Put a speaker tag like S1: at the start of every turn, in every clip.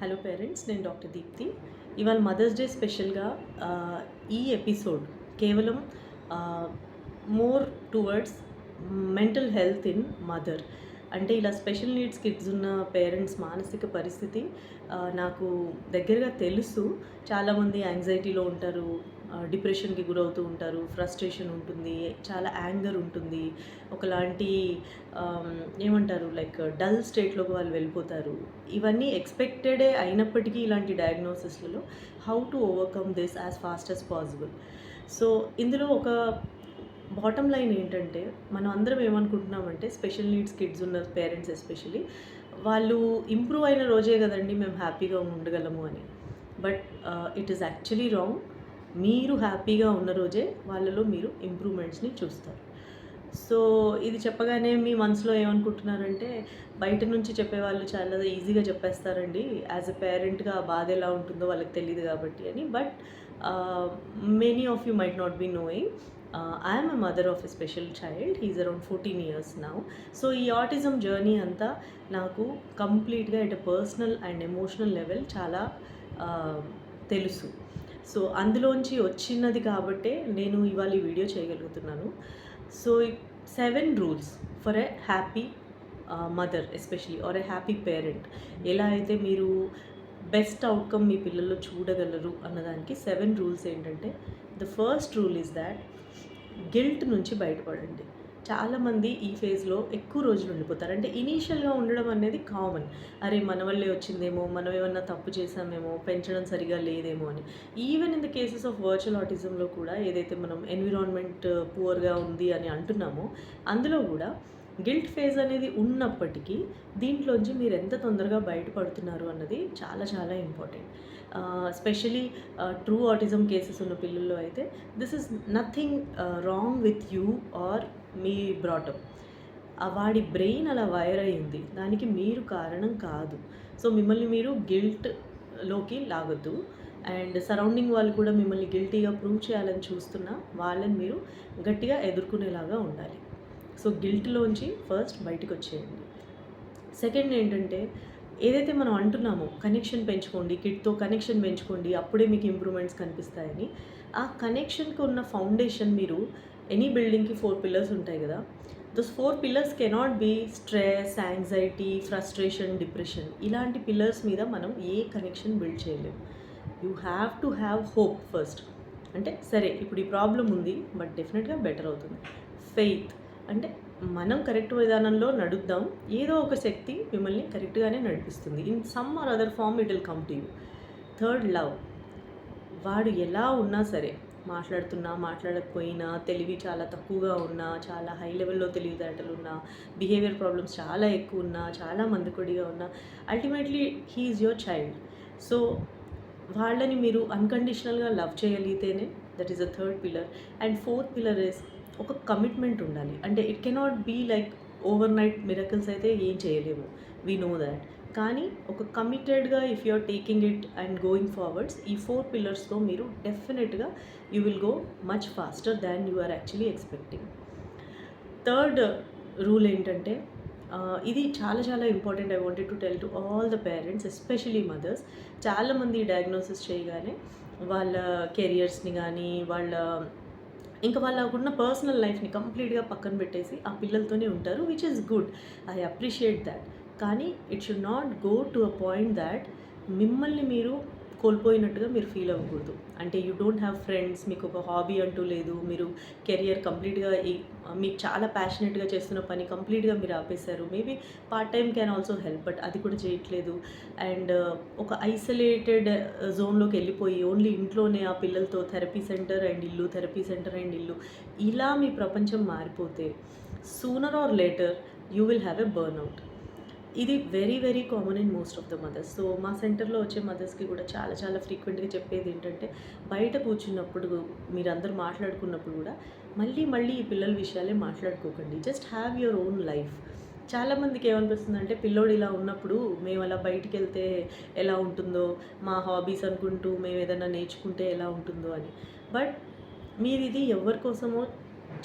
S1: Hello parents నేను doctor Deepti ఇవాళ mothers day స్పెషల్గా ఈ ఎపిసోడ్ కేవలం more towards mental health in mother అంటే ఇలా స్పెషల్ నీడ్స్ కిడ్స్ ఉన్న పేరెంట్స్ మానసిక పరిస్థితి నాకు దగ్గరగా తెలుసు. చాలామంది యాంగ్జైటీలో ఉంటారు డిప్రెషన్కి గురవుతూ ఉంటారు. ఫ్రస్ట్రేషన్ ఉంటుంది. చాలా యాంగర్ ఉంటుంది. ఒకలాంటి ఏమంటారు? లైక్ డల్ స్టేట్లోకి వాళ్ళు వెళ్ళిపోతారు. ఇవన్నీ ఎక్స్పెక్టెడే అయినప్పటికీ ఇలాంటి డయాగ్నోసిస్లలో how to overcome this as fast as possible. So ఇందులో ఒక బాటమ్ లైన్ ఏంటంటే మనం అందరం ఏమనుకుంటున్నామంటే స్పెషల్ నీడ్స్ కిడ్స్ ఉన్న పేరెంట్స్ ఎస్పెషలీ వాళ్ళు ఇంప్రూవ్ అయిన రోజే కదండి మేము హ్యాపీగా ఉండగలము అని. But it is actually wrong. మీరు హ్యాపీగా ఉన్న రోజే వాళ్ళలో మీరు ఇంప్రూవ్మెంట్స్ని చూస్తారు. సో ఇది చెప్పగానే మీ మనసులో ఏమనుకుంటున్నారంటే బయట నుంచి చెప్పేవాళ్ళు చాలా ఈజీగా చెప్పేస్తారండి. యాజ్ ఎ పేరెంట్గా ఆ బాధ ఎలా ఉంటుందో వాళ్ళకి తెలియదు కాబట్టి అని. But many of you might not be knowing I'm a mother of a special child he's around fourteen years now so ఈ ఆటిజం జర్నీ అంతా నాకు కంప్లీట్గా at a personal and emotional level చాలా తెలుసు. సో అందులోంచి వచ్చినది కాబట్టే నేను ఇవాళ ఈ వీడియో చేయగలుగుతున్నాను. So seven rules for a happy mother especially or a happy parent. ఎలా అయితే మీరు బెస్ట్ అవుట్కమ్ మీ పిల్లల్లో చూడగలరు అన్నదానికి సెవెన్ రూల్స్ ఏంటంటే the first rule is that guilt నుంచి బయటపడండి. చాలామంది ఈ ఫేజ్లో ఎక్కువ రోజులు ఉండిపోతారు. అంటే ఇనీషియల్గా ఉండడం అనేది కామన్ అరే మన వల్లే వచ్చిందేమో మనం ఏమన్నా తప్పు చేసామేమో పెంచడం సరిగా లేదేమో అని. Even in the cases of virtual ఆటిజంలో కూడా ఏదైతే మనం ఎన్విరాన్మెంట్ పువర్గా ఉంది అని అంటున్నామో అందులో కూడా గిల్ట్ ఫేజ్ అనేది ఉన్నప్పటికీ దీంట్లోంచి మీరు ఎంత తొందరగా బయటపడుతున్నారు అన్నది చాలా చాలా important specially true autism cases ఉన్న పిల్లల్లో అయితే this is nothing wrong with you or me brought up. ఆ వాడి బ్రెయిన్ అలా వైర్ అయింది దానికి మీరు కారణం కాదు. సో మిమ్మల్ని మీరు గిల్ట్లోకి లాగొద్దు. అండ్ సరౌండింగ్ వాళ్ళు కూడా మిమ్మల్ని గిల్టీగా ప్రూవ్ చేయాలని చూస్తున్నా వాళ్ళని మీరు గట్టిగా ఎదుర్కొనేలాగా ఉండాలి. సో గిల్ట్లోంచి ఫస్ట్ బయటకు వచ్చేయండి సెకండ్ ఏంటంటే ఏదైతే మనం అంటున్నామో కనెక్షన్ పెంచుకోండి కిడ్తో కనెక్షన్ పెంచుకోండి అప్పుడే మీకు ఇంప్రూవ్మెంట్స్ కనిపిస్తాయని ఆ కనెక్షన్కి ఉన్న ఫౌండేషన్ మీరు ఎనీ బిల్డింగ్కి ఫోర్ పిల్లర్స్ ఉంటాయి కదా. Those four pillars cannot be stress anxiety frustration depression ఇలాంటి పిల్లర్స్ మీద మనం ఏ కనెక్షన్ బిల్డ్ చేయలేము you have to have hope first అంటే సరే ఇప్పుడు ఈ ప్రాబ్లం ఉంది బట్ డెఫినెట్గా బెటర్ అవుతుంది. ఫెయిత్ అంటే మనం కరెక్ట్ విధానంలో నడుద్దాం ఏదో ఒక శక్తి మిమ్మల్ని కరెక్ట్గానే నడిపిస్తుంది. In some or other form it will come to you third love వాడు ఎలా ఉన్నా సరే మాట్లాడుతున్నా మాట్లాడకపోయినా తెలివి చాలా తక్కువగా ఉన్నా చాలా హై లెవెల్లో తెలివితేటలు ఉన్నా బిహేవియర్ ప్రాబ్లమ్స్ చాలా ఎక్కువ ఉన్నా చాలా మందుకొడిగా ఉన్నా ultimately he's your child so వాళ్ళని మీరు అన్కండిషనల్గా love చేయగలిగితేనే that is a third pillar and fourth pillar is ఒక కమిట్మెంట్ ఉండాలి. అంటే it cannot be like overnight miracles అయితే ఏం చేయలేము. వీ నో దాట్ కానీ ఒక కమిటెడ్గా if you are taking it and going forwards ఈ ఫోర్ పిల్లర్స్తో మీరు డెఫినెట్గా you will go much faster than you are actually expecting third rule ఏంటంటే ఇది చాలా చాలా important I wanted to tell to all the parents especially mothers చాలామంది diagnosis చేయగానే వాళ్ళ కెరియర్స్ని కానీ వాళ్ళ ఇంకా వాళ్ళకున్న పర్సనల్ లైఫ్ని కంప్లీట్గా పక్కన పెట్టేసి ఆ పిల్లలతోనే ఉంటారు which is good I appreciate that కానీ it should not go to a point that మిమ్మల్ని మీరు కోల్పోయినట్టుగా మీరు ఫీల్ అవ్వకూడదు. అంటే యూ డోంట్ హ్యావ్ ఫ్రెండ్స్ మీకు ఒక హాబీ అంటూ లేదు మీరు కెరియర్ కంప్లీట్గా మీకు చాలా ప్యాషనెట్గా చేస్తున్న పని కంప్లీట్గా మీరు ఆపేశారు. Maybe part time can also help but అది కూడా చేయట్లేదు. అండ్ uh, ఒక ఐసోలేటెడ్ జోన్లోకి uh, వెళ్ళిపోయి ఓన్లీ ఇంట్లోనే ఆ పిల్లలతో థెరపీ సెంటర్ అండ్ ఇల్లు థెరపీ సెంటర్ అండ్ ఇల్లు ఇలా మీ ప్రపంచం మారిపోతే sooner or later you will have a burn out ఇది very very common in most of the mothers so మా సెంటర్లో వచ్చే మదర్స్కి కూడా చాలా చాలా ఫ్రీక్వెంట్గా చెప్పేది ఏంటంటే బయట కూర్చున్నప్పుడు మీరందరూ మాట్లాడుకున్నప్పుడు కూడా మళ్ళీ మళ్ళీ ఈ పిల్లల విషయాలే మాట్లాడుకోకండి. Just have your own life చాలామందికి ఏమనిపిస్తుంది అంటే పిల్లోడు ఇలా ఉన్నప్పుడు మేము అలా బయటికి వెళ్తే ఎలా ఉంటుందో మా హాబీస్ అనుకుంటూ మేము ఏదైనా నేర్చుకుంటే ఎలా ఉంటుందో అని. బట్ మీరు ఇది ఎవరి కోసమో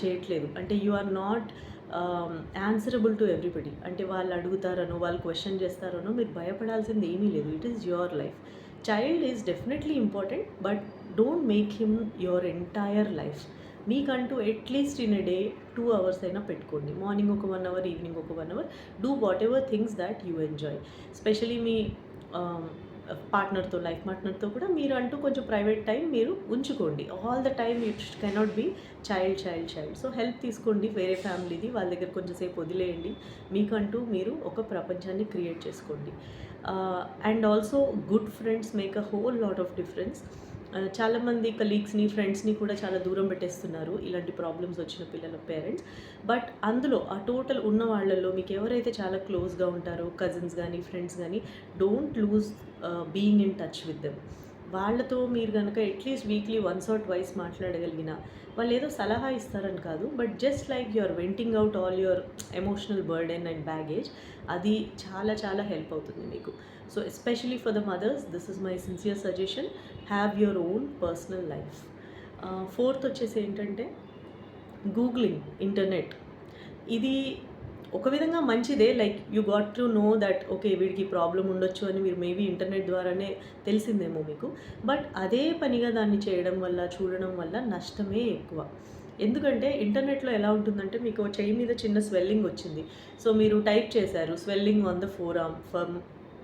S1: చేయట్లేదు. అంటే you are not answerable to everybody అంటే వాళ్ళు అడుగుతారనో వాళ్ళు క్వశ్చన్ చేస్తారనో మీరు భయపడాల్సింది ఏమీ లేదు. It is your life child is definitely important but don't make him your entire life మీకంటూ at least in a day two hours అయినా పెట్టుకోండి. మార్నింగ్ ఒక వన్ అవర్ ఈవినింగ్ ఒక one hour do whatever things that you enjoy especially మీ పార్ట్నర్తో life పార్ట్నర్తో కూడా మీరు అంటూ కొంచెం ప్రైవేట్ టైం మీరు ఉంచుకోండి. All the time it cannot be child child child so help తీసుకోండి వేరే ఫ్యామిలీది వాళ్ళ దగ్గర కొంచెంసేపు వదిలేయండి. మీకంటూ మీరు ఒక ప్రపంచాన్ని క్రియేట్ చేసుకోండి. And also good friends make a whole lot of difference చాలామంది కలీగ్స్ని ఫ్రెండ్స్ని కూడా చాలా దూరం పెట్టేస్తున్నారు ఇలాంటి ప్రాబ్లమ్స్ వచ్చిన పిల్లల పేరెంట్స్ బట్ అందులో ఆ టోటల్ ఉన్న వాళ్ళల్లో మీకు ఎవరైతే చాలా క్లోజ్గా ఉంటారో కజిన్స్ కానీ ఫ్రెండ్స్ కానీ don't lose being in touch with them వాళ్ళతో మీరు కనుక at least weekly once or twice మాట్లాడగలిగిన వాళ్ళు ఏదో సలహా ఇస్తారని కాదు but just like your venting out all your emotional burden and baggage అది చాలా చాలా హెల్ప్ అవుతుంది మీకు. So especially for the mothers this is my sincere suggestion have your own personal life. Fourth వచ్చేసి ఏంటంటే గూగ్లింగ్ ఇంటర్నెట్. ఇది ఒక విధంగా మంచిదే like you got to know that okay వీడికి ప్రాబ్లం ఉండొచ్చు అని మీరు మేబీ ఇంటర్నెట్ ద్వారానే తెలిసిందేమో మీకు. బట్ అదే పనిగా దాన్ని చేయడం వల్ల చూడడం వల్ల నష్టమే ఎక్కువ. ఎందుకంటే ఇంటర్నెట్లో ఎలా ఉంటుందంటే మీకు చెయ్యి మీద చిన్న స్వెల్లింగ్ వచ్చింది. సో మీరు టైప్ చేశారు swelling on the forearm for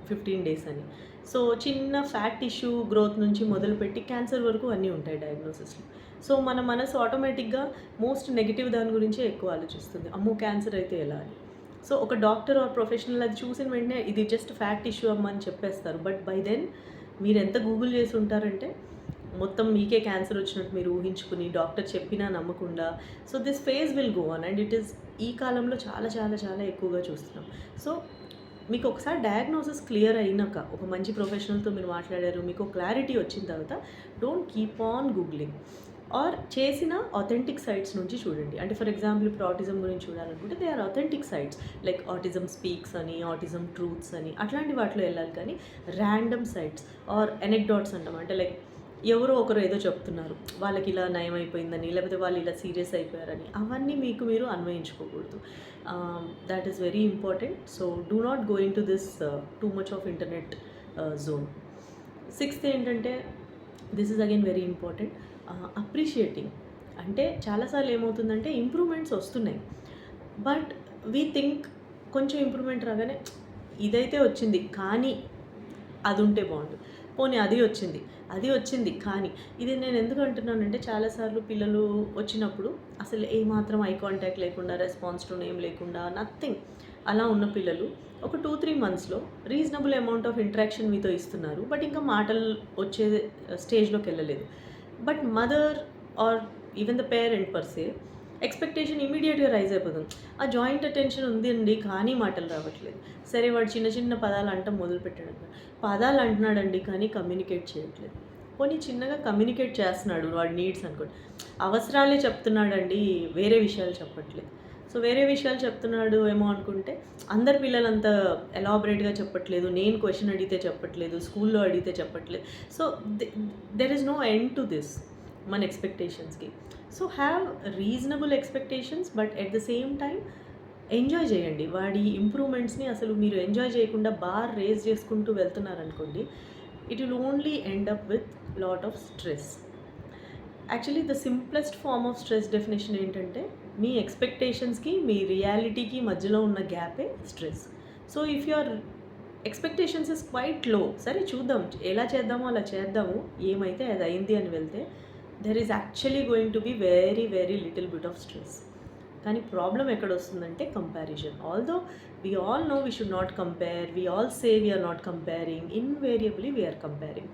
S1: fifteen days అని. సో చిన్న ఫ్యాట్ టిష్యూ గ్రోత్ నుంచి మొదలుపెట్టి క్యాన్సర్ వరకు అన్నీ ఉంటాయి డయాగ్నోసిస్లో సో మన మనసు ఆటోమేటిక్గా మోస్ట్ నెగిటివ్ దాని గురించే ఎక్కువ ఆలోచిస్తుంది. అమ్మో క్యాన్సర్ అయితే ఎలా అని. సో ఒక డాక్టర్ ఆర్ ప్రొఫెషనల్ అది చూసిన వెంటనే ఇది జస్ట్ ఫ్యాట్ ఇష్యూ అమ్మ అని చెప్పేస్తారు. బట్ బై దెన్ మీరు ఎంత గూగుల్ చేసి ఉంటారంటే మొత్తం మీకే క్యాన్సర్ వచ్చినట్టు మీరు ఊహించుకుని డాక్టర్ చెప్పినా నమ్మకుండా so this phase will go on and it is ఈ కాలంలో చాలా చాలా చాలా ఎక్కువగా చూస్తున్నాం. సో మీకు ఒకసారి డయాగ్నోసిస్ క్లియర్ అయినాక ఒక మంచి ప్రొఫెషనల్తో మీరు మాట్లాడారు మీకు క్లారిటీ వచ్చిన తర్వాత don't keep on googling or చేసిన అథెంటిక్ సైట్స్ నుంచి చూడండి. అంటే ఫర్ ఎగ్జాంపుల్ ఇప్పుడు ఆటిజం గురించి చూడాలనుకుంటే they are authentic sites like autism speaks అని ఆటిజం ట్రూత్స్ అని అట్లాంటి వాటిలో వెళ్ళాలి కానీ ర్యాండమ్ సైట్స్ ఆర్ ఎనెక్డాట్స్ అంటాం అంటే లైక్ ఎవరో ఒకరు ఏదో చెప్తున్నారు. వాళ్ళకి ఇలా నయం అయిపోయిందని లేకపోతే వాళ్ళు ఇలా సీరియస్ అయిపోయారని అవన్నీ మీకు మీరు అన్వయించుకోకూడదు. That is very important so do not going to this too much of internet zone sixth ఏంటంటే this is again very important appreciating అంటే చాలాసార్లు ఏమవుతుందంటే ఇంప్రూవ్మెంట్స్ వస్తున్నాయి. బట్ వీ థింక్ కొంచెం ఇంప్రూవ్మెంట్ రాగానే ఇదైతే వచ్చింది కానీ అది ఉంటే బాగుండు. పోనీ అది వచ్చింది అది వచ్చింది కానీ ఇది నేను ఎందుకు అంటున్నానంటే చాలాసార్లు పిల్లలు వచ్చినప్పుడు అసలు ఏమాత్రం ఐ కాంటాక్ట్ లేకుండా రెస్పాన్స్ టు నేమ్ లేకుండా నథింగ్ అలా ఉన్న పిల్లలు ఒక టూ త్రీ మంత్స్లో రీజనబుల్ అమౌంట్ ఆఫ్ ఇంట్రాక్షన్ మీతో ఇస్తున్నారు బట్ ఇంకా మాటలు వచ్చే స్టేజ్లోకి వెళ్ళలేదు. But mother or even the parent per se expectation ఇమీడియట్గా రైజ్ అయిపోతుంది. ఆ జాయింట్ అటెన్షన్ ఉంది అండి కానీ మాటలు రావట్లేదు. సరే వాడు చిన్న చిన్న పదాలు అంటాం మొదలు పెట్టాడు పదాలు అంటున్నాడండి కానీ కమ్యూనికేట్ చేయట్లేదు. పోనీ చిన్నగా కమ్యూనికేట్ చేస్తున్నాడు వాడి నీడ్స్ అనుకోండి. అవసరాలే చెప్తున్నాడండి వేరే విషయాలు చెప్పట్లేదు. సో వేరే విషయాలు చెప్తున్నాడు ఏమో అనుకుంటే అందరు పిల్లలు అంత ఎలాబరేట్గా చెప్పట్లేదు నేను క్వశ్చన్ అడిగితే చెప్పట్లేదు స్కూల్లో అడిగితే చెప్పట్లేదు. So there is no end to this మన ఎక్స్పెక్టేషన్స్కి so have reasonable expectations but at the same time enjoy చేయండి. వాడి ఇంప్రూవ్మెంట్స్ని అసలు మీరు ఎంజాయ్ చేయకుండా బార్ రేజ్ చేసుకుంటూ వెళ్తున్నారనుకోండి it will only end up with lot of stress actually the simplest form of stress definition ఏంటంటే మీ ఎక్స్పెక్టేషన్స్కి మీ రియాలిటీకి మధ్యలో ఉన్న గ్యాపే stress so if your expectations is క్వైట్లో సరే చూద్దాం ఎలా చేద్దామో అలా చేద్దాము ఏమైతే అది అయింది అని వెళ్తే there is actually going to be very very little bit of stress కానీ ప్రాబ్లం ఎక్కడ వస్తుందంటే comparison although we all know we should not compare we all say we are not comparing invariably we are comparing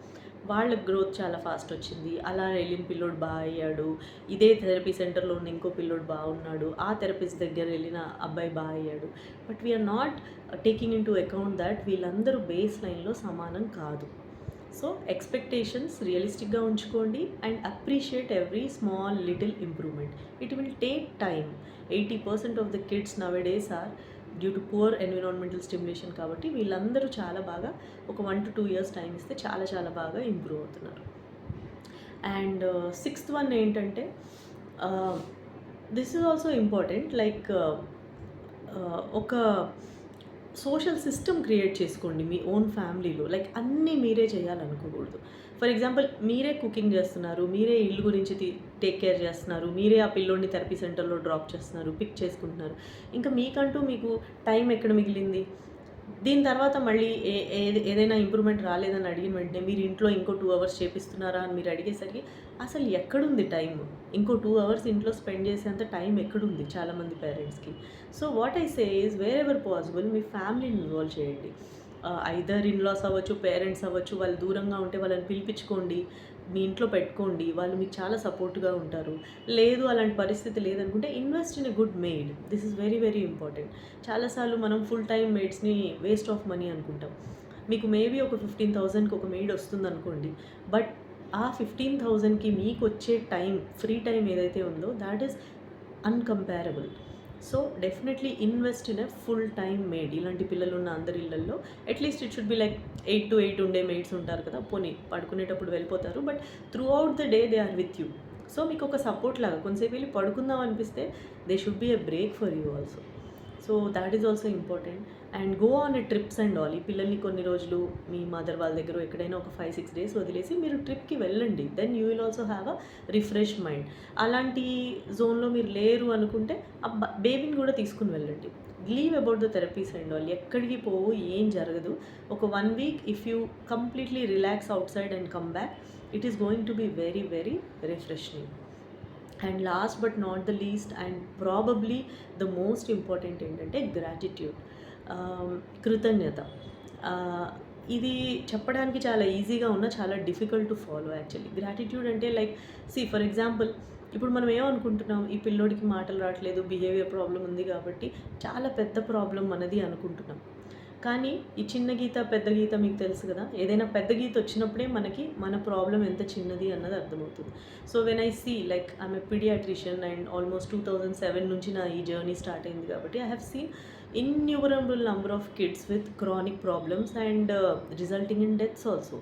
S1: వాళ్ళ growth చాలా fast వచ్చింది. అలా వెళ్ళిన పిల్లోడు బాగా అయ్యాడు. ఇదే థెరపీ సెంటర్లో ఉన్న ఇంకో పిల్లోడు బాగున్నాడు ఆ థెరపిస్ట్ దగ్గర వెళ్ళిన అబ్బాయి బాగా అయ్యాడు. But we are not taking into account that వీళ్ళందరూ బేస్ లైన్లో సమానం కాదు. సో ఎక్స్పెక్టేషన్స్ రియలిస్టిక్గా ఉంచుకోండి and appreciate every small little improvement. It will take time. Eighty percent of the kids now days are due to poor environmental stimulation కాబట్టి వీళ్ళందరూ చాలా బాగా ఒక one to two years time ఇస్తే చాలా చాలా బాగా ఇంప్రూవ్ అవుతున్నారు. అండ్ సిక్స్త్ వన్ ఏంటంటే this is also important like ఒక సోషల్ సిస్టమ్ క్రియేట్ చేసుకోండి మీ ఓన్ ఫ్యామిలీలో లైక్ అన్నీ మీరే చేయాలనుకోకూడదు. ఫర్ ఎగ్జాంపుల్ మీరే కుకింగ్ చేస్తున్నారు మీరే ఇల్లు గురించి టేక్ కేర్ చేస్తున్నారు మీరే ఆ పిల్లోడిని థెరపీ సెంటర్లో డ్రాప్ చేస్తున్నారు పిక్ చేసుకుంటున్నారు. ఇంకా మీకంటూ మీకు టైం ఎక్కడ మిగిలింది? దీని తర్వాత మళ్ళీ ఏ ఏదైనా ఇంప్రూవ్మెంట్ రాలేదని అడిగిన వెంటనే మీరు ఇంట్లో ఇంకో టూ అవర్స్ చేపిస్తున్నారా అని మీరు అడిగేసరికి అసలు ఎక్కడుంది టైం ఇంకో టూ అవర్స్ ఇంట్లో స్పెండ్ చేసేంత టైం ఎక్కడుంది చాలామంది పేరెంట్స్కి so what I say is wherever possible మీ ఫ్యామిలీని ఇన్వాల్వ్ చేయండి. ఐదర్ ఇన్లాస్ అవ్వచ్చు పేరెంట్స్ అవ్వచ్చు వాళ్ళు దూరంగా ఉంటే వాళ్ళని పిలిపించుకోండి మీ ఇంట్లో పెట్టుకోండి వాళ్ళు మీకు చాలా సపోర్ట్గా ఉంటారు. లేదు అలాంటి పరిస్థితి లేదనుకుంటే invest in a good maid this is very very important చాలాసార్లు మనం ఫుల్ టైం మేడ్స్ని వేస్ట్ ఆఫ్ మనీ అనుకుంటాం. మీకు మేబీ ఒక ఫిఫ్టీన్ థౌజండ్కి ఒక మెయిడ్ వస్తుంది అనుకోండి బట్ ఆ ఫిఫ్టీన్ థౌజండ్కి మీకు వచ్చే టైం ఫ్రీ టైం ఏదైతే ఉందో that is uncomparable so definitely invest in a full time maid ఇలాంటి పిల్లలు ఉన్న అందరి ఇళ్ళల్లో at least it should be like eight to eight ఉండే మేడ్స్ ఉంటారు కదా పోనీ పడుకునేటప్పుడు వెళ్ళిపోతారు. But throughout the day they are with you so మీకు ఒక సపోర్ట్ లాగా కొంతసేపు వెళ్ళి పడుకుందాం అనిపిస్తే they should be a break for you also so that is also important and go on a trips and all ఈ పిల్లల్ని కొన్ని రోజులు మీ మదర్ వాళ్ళ దగ్గర ఎక్కడైనా ఒక ఫైవ్ సిక్స్ డేస్ వదిలేసి మీరు ట్రిప్కి వెళ్ళండి. Then you will also have a refresh mind అలాంటి జోన్లో మీరు లేరు అనుకుంటే ఆ బేబీని కూడా తీసుకుని వెళ్ళండి. Leave about the therapies and all ఎక్కడికి పోవు ఏం జరగదు. ఒక one week if you completely relax outside and come back it is going to be very very refreshing and last but not the least and probably the most important ఏంటంటే gratitude. కృతజ్ఞత. ఇది చెప్పడానికి చాలా ఈజీగా ఉన్న చాలా difficult to follow actually. Gratitude అంటే like see for example ఇప్పుడు మనం ఏమనుకుంటున్నాం ఈ పిల్లోడికి మాటలు రావట్లేదు బిహేవియర్ ప్రాబ్లం ఉంది కాబట్టి చాలా పెద్ద ప్రాబ్లం మనది అనుకుంటున్నాం. కానీ ఈ చిన్న గీత పెద్ద గీత మీకు తెలుసు కదా? ఏదైనా పెద్ద గీత వచ్చినప్పుడే మనకి మన ప్రాబ్లం ఎంత చిన్నది అన్నది అర్థమవుతుంది. So when I see like I'm a paediatrician and almost two thousand seven నుంచి నా ఈ జర్నీ స్టార్ట్ అయింది కాబట్టి I have seen innumerable number of kids with chronic problems and resulting in deaths also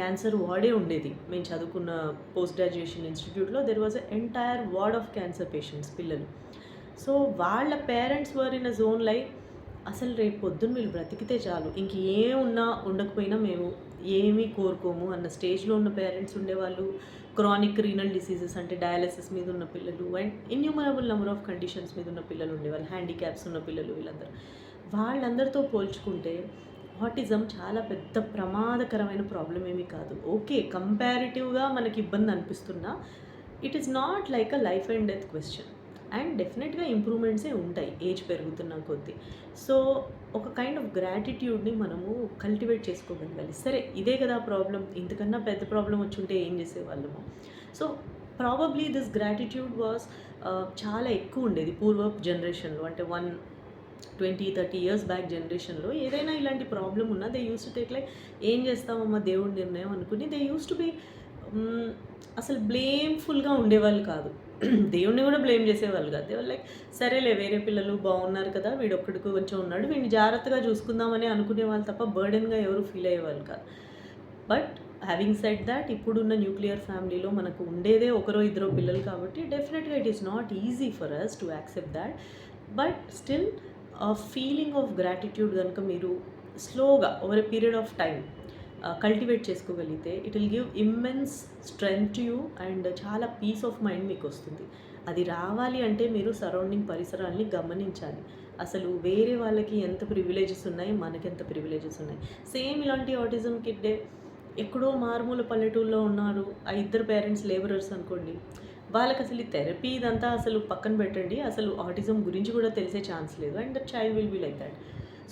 S1: cancer వార్డే ఉండేది. మేము చదువుకున్న post graduation ఇన్స్టిట్యూట్లో there was a entire ward of cancer patients పిల్లలు. సో వాళ్ళ parents were in a zone like అసలు రేపు పొద్దున్న వీళ్ళు బ్రతికితే చాలు. ఇంక ఏమున్నా ఉన్నా ఉండకపోయినా మేము ఏమీ కోరుకోము అన్న స్టేజ్లో ఉన్న పేరెంట్స్ ఉండేవాళ్ళు. క్రానిక్ రీనల్ డిసీజెస్ అంటే డయాలసిస్ మీద ఉన్న పిల్లలు and innumerable number of conditions మీద ఉన్న పిల్లలు ఉండేవాళ్ళు. హ్యాండిక్యాప్స్ ఉన్న పిల్లలు వీళ్ళందరూ. వాళ్ళందరితో పోల్చుకుంటే ఆటిజం చాలా పెద్ద ప్రమాదకరమైన ప్రాబ్లం ఏమీ కాదు. ఓకే కంపారిటివ్గా మనకి ఇబ్బంది అనిపిస్తున్నా it is not like a life and death question. And డెఫినెట్గా ఇంప్రూవ్మెంట్సే ఉంటాయి ఏజ్ పెరుగుతున్న కొద్దీ. సో ఒక కైండ్ ఆఫ్ గ్రాటిట్యూడ్ని మనము కల్టివేట్ చేసుకోగలగాలి. సరే ఇదే కదా ప్రాబ్లం. ఇంతకన్నా పెద్ద ప్రాబ్లం వచ్చుంటే ఏం చేసేవాళ్ళము? So probably this gratitude was చాలా ఎక్కువ ఉండేది పూర్వ జనరేషన్లో. అంటే one twenty thirty years back జనరేషన్లో ఏదైనా ఇలాంటి ప్రాబ్లం ఉన్నా they use to take like ఏం చేస్తామమ్మా దేవుడి నిర్ణయం? అనుకుని దే యూస్ టు బి అసలు బ్లేమ్ఫుల్గా ఉండేవాళ్ళు కాదు. దేవుణ్ణి కూడా బ్లేమ్ చేసేవాళ్ళు కాదు. దేవాలి లైక్ సరేలే వేరే పిల్లలు బాగున్నారు కదా వీడు ఒక్కడికి కొంచెం ఉన్నాడు వీడిని జాగ్రత్తగా చూసుకుందామని అనుకునే వాళ్ళు తప్ప బర్డెన్గా ఎవరు ఫీల్ అయ్యేవాళ్ళు కాదు. బట్ హ్యావింగ్ సెట్ దాట్ ఇప్పుడున్న న్యూక్లియర్ ఫ్యామిలీలో మనకు ఉండేదే ఒకరో ఇద్దరో పిల్లలు కాబట్టి డెఫినెట్గా it is not easy for us to accept that but still feeling of gratitude కనుక మీరు స్లోగా over a period of time cultivate చేసుకోగలిగితే it will give immense strength you and చాలా పీస్ ఆఫ్ మైండ్ మీకు వస్తుంది. అది రావాలి అంటే మీరు సరౌండింగ్ పరిసరాల్ని గమనించాలి. అసలు వేరే వాళ్ళకి ఎంత ప్రివిలేజెస్ ఉన్నాయి? మనకి ఎంత ప్రివిలేజెస్ ఉన్నాయి? సేమ్ ఇలాంటి ఆటిజం కిడ్డే ఎక్కడో మారుమూల పల్లెటూరులో ఉన్నారు ఆ ఇద్దరు పేరెంట్స్ లేబరర్స్ అనుకోండి. వాళ్ళకి అసలు ఈ థెరపీ ఇదంతా అసలు పక్కన పెట్టండి. అసలు ఆటిజం గురించి కూడా తెలిసే ఛాన్స్ లేదు. And the child will be like that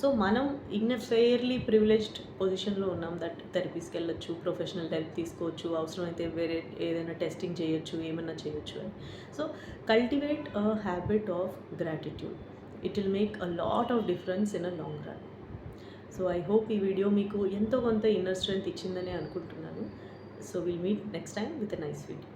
S1: so మనం ఇన్ ఫెయిర్లీ ప్రివిలేజ్డ్ పొజిషన్లో ఉన్నాం దట్ థెరపీస్కి వెళ్ళొచ్చు ప్రొఫెషనల్ హెల్ప్ తీసుకోవచ్చు అవసరమైతే వేరే ఏదైనా టెస్టింగ్ చేయొచ్చు ఏమైనా చేయొచ్చు అని. So cultivate a habit of gratitude it will make a lot of difference in a long run so I hope ఈ వీడియో మీకు ఎంతో కొంత ఇన్నర్ స్ట్రెంత్ ఇచ్చిందని అనుకుంటున్నాను. So will meet next time with a nice video